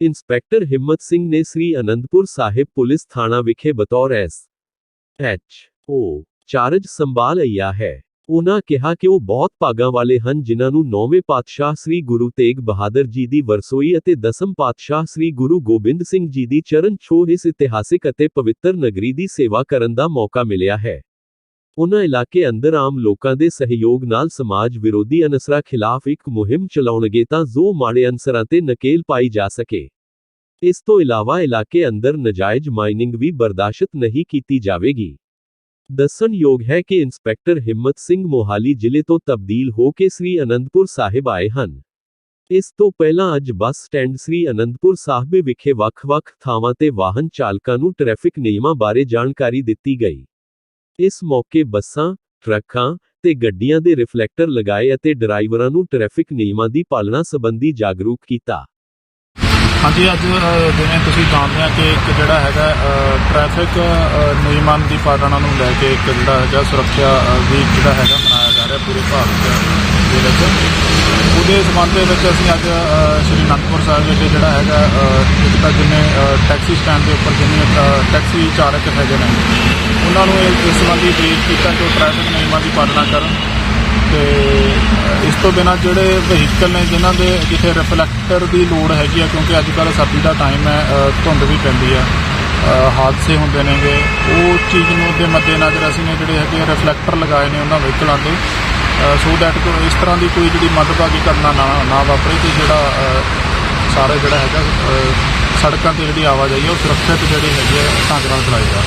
Inspector Himmat Singh ਨੇ ਸ੍ਰੀ Anandpur Sahib police ਥਾਣਾ ਵਿਖੇ ਬਤੌਰ ਐਸ ਐਚ ਓ ਚਾਰਜ ਸੰਭਾਲ ਲਿਆ ਹੈ। ਉਹਨਾਂ ਕਿਹਾ ਕਿ ਉਹ ਬਹੁਤ ਭਾਗਾਂ ਵਾਲੇ ਹਨ ਜਿਨ੍ਹਾਂ ਨੂੰ ਨੌਵੇਂ ਪਾਤਸ਼ਾਹ ਸ੍ਰੀ ਗੁਰੂ ਤੇਗ ਬਹਾਦਰ ਜੀ ਦੀ ਵਰਸੋਈ ਅਤੇ ਦਸਮ ਪਾਤਸ਼ਾਹ ਸ੍ਰੀ ਗੁਰੂ ਗੋਬਿੰਦ ਸਿੰਘ ਜੀ ਦੀ ਚਰਨ ਛੋਹ ਇਸ ਇਤਿਹਾਸਿਕ ਅਤੇ ਪਵਿੱਤਰ ਨਗਰੀ ਦੀ ਸੇਵਾ ਕਰਨ ਦਾ ਮੌਕਾ ਮਿਲਿਆ ਹੈ। ਉਨ੍ਹਾਂ ਇਲਾਕੇ ਅੰਦਰ ਆਮ ਲੋਕਾਂ ਦੇ ਸਹਿਯੋਗ ਨਾਲ ਸਮਾਜ ਵਿਰੋਧੀ ਅਨਸਰਾਂ ਖਿਲਾਫ ਇੱਕ ਮੁਹਿੰਮ ਚਲਾਉਣਗੇ ਤਾਂ ਜੋ ਮਾੜੇ ਅਨਸਰਾਂ ਤੇ ਨਕੇਲ ਪਾਈ ਜਾ ਸਕੇ। ਇਸ ਤੋਂ ਇਲਾਵਾ ਇਲਾਕੇ ਅੰਦਰ ਨਜਾਇਜ਼ ਮਾਈਨਿੰਗ ਵੀ ਬਰਦਾਸ਼ਤ ਨਹੀਂ ਕੀਤੀ ਜਾਵੇਗੀ। ਦੱਸਣਯੋਗ ਹੈ ਕਿ ਇੰਸਪੈਕਟਰ ਹਿੰਮਤ ਸਿੰਘ ਮੋਹਾਲੀ ਜ਼ਿਲ੍ਹੇ ਤੋਂ ਤਬਦੀਲ ਹੋ ਕੇ ਸ੍ਰੀ ਅਨੰਦਪੁਰ ਸਾਹਿਬ ਆਏ ਹਨ। ਇਸ ਤੋਂ ਪਹਿਲਾਂ ਅੱਜ ਬੱਸ ਸਟੈਂਡ ਸ੍ਰੀ ਅਨੰਦਪੁਰ ਸਾਹਿਬ ਵਿਖੇ ਵੱਖ-ਵੱਖ ਥਾਵਾਂ ਤੇ ਵਾਹਨ ਚਾਲਕਾਂ ਨੂੰ ਟ੍ਰੈਫਿਕ ਨਿਯਮਾਂ ਬਾਰੇ ਜਾਣਕਾਰੀ ਦਿੱਤੀ ਗਈ। ਇਸ ਮੌਕੇ ਬੱਸਾਂ, ਟਰੱਕਾਂ ਤੇ ਗੱਡੀਆਂ ਦੇ ਰਿਫਲੈਕਟਰ ਲਗਾਏ ਅਤੇ ਡਰਾਈਵਰਾਂ ਨੂੰ ਟ੍ਰੈਫਿਕ ਨਿਯਮਾਂ ਦੀ ਪਾਲਣਾ ਸੰਬੰਧੀ ਜਾਗਰੂਕ ਕੀਤਾ। ਹਾਂਜੀ, ਅੱਜ ਜਿਵੇਂ ਤੁਸੀਂ ਜਾਣਦੇ ਆ ਕਿ ਇੱਕ ਜਿਹੜਾ ਹੈਗਾ ਟ੍ਰੈਫਿਕ ਨਿਯਮਾਂ ਦੀ ਪਾਲਣਾ ਨੂੰ ਲੈ ਕੇ ਇੱਕ ਜਿਹੜਾ ਹੈਗਾ ਸੁਰੱਖਿਆ ਵੀਕ ਜਿਹੜਾ ਹੈਗਾ ਮਨਾਇਆ ਜਾ ਰਿਹਾ ਪੂਰੇ ਭਾਰਤ ਦੇ ਵਿੱਚ। ਉਹਦੇ ਸੰਬੰਧ ਦੇ ਵਿੱਚ ਅਸੀਂ ਅੱਜ ਸ਼੍ਰੀ ਅਨੰਦਪੁਰ ਸਾਹਿਬ ਵਿਖੇ ਜਿਹੜਾ ਹੈਗਾ ਇੱਕ ਤਾਂ ਜਿੰਨੇ ਟੈਕਸੀ ਸਟੈਂਡ ਦੇ ਉੱਪਰ ਜਿੰਨੇ ਟੈਕਸੀ ਚਾਲਕ ਹੈਗੇ ਨੇ ਉਹਨਾਂ ਨੂੰ ਇਹ- ਇਸ ਸੰਬੰਧੀ ਬਰੀਫ ਕੀਤਾ ਕਿ ਉਹ ਟ੍ਰੈਫਿਕ ਨਿਯਮਾਂ ਦੀ ਪਾਲਣਾ ਕਰਨ ਤੇ ਇਸ ਤੋਂ ਬਿਨਾਂ ਜਿਹੜੇ ਵਹੀਕਲ ਨੇ ਜਿਨ੍ਹਾਂ ਦੇ ਜਿੱਥੇ ਰਿਫਲੈਕਟਰ ਦੀ ਲੋੜ ਹੈਗੀ ਆ, ਕਿਉਂਕਿ ਅੱਜ ਕੱਲ੍ਹ ਸਰਦੀ ਦਾ ਟਾਈਮ ਹੈ ਧੁੰਦ ਵੀ ਪੈਂਦੀ ਆ ਹਾਦਸੇ ਹੁੰਦੇ ਨੇਗੇ। ਉਹ ਚੀਜ਼ ਨੂੰ ਦੇ ਮੱਦੇਨਜ਼ਰ ਅਸੀਂ ਨੇ ਜਿਹੜੇ ਹੈਗੇ ਰਿਫਲੈਕਟਰ ਲਗਾਏ ਨੇ ਉਹਨਾਂ ਵਹੀਕਲਾਂ ਦੇ ਸੋ ਦੈਟ ਇਸ ਤਰ੍ਹਾਂ ਦੀ ਕੋਈ ਜਿਹੜੀ ਮੰਦਭਾਗੀ ਘਟਨਾ ਨਾ ਨਾ ਵਾਪਰੇ ਤੇ ਜਿਹੜਾ ਸਾਰੇ ਜਿਹੜਾ ਹੈਗਾ ਸੜਕਾਂ ਤੇ ਜਿਹੜੀ ਆਵਾਜਾਈ ਹੈ ਉਹ ਸੁਰੱਖਿਅਤ ਜਿਹੜੀ ਹੈਗੀ ਹੈ ਢੰਗ ਨਾਲ ਚਲਾਈ ਜਾ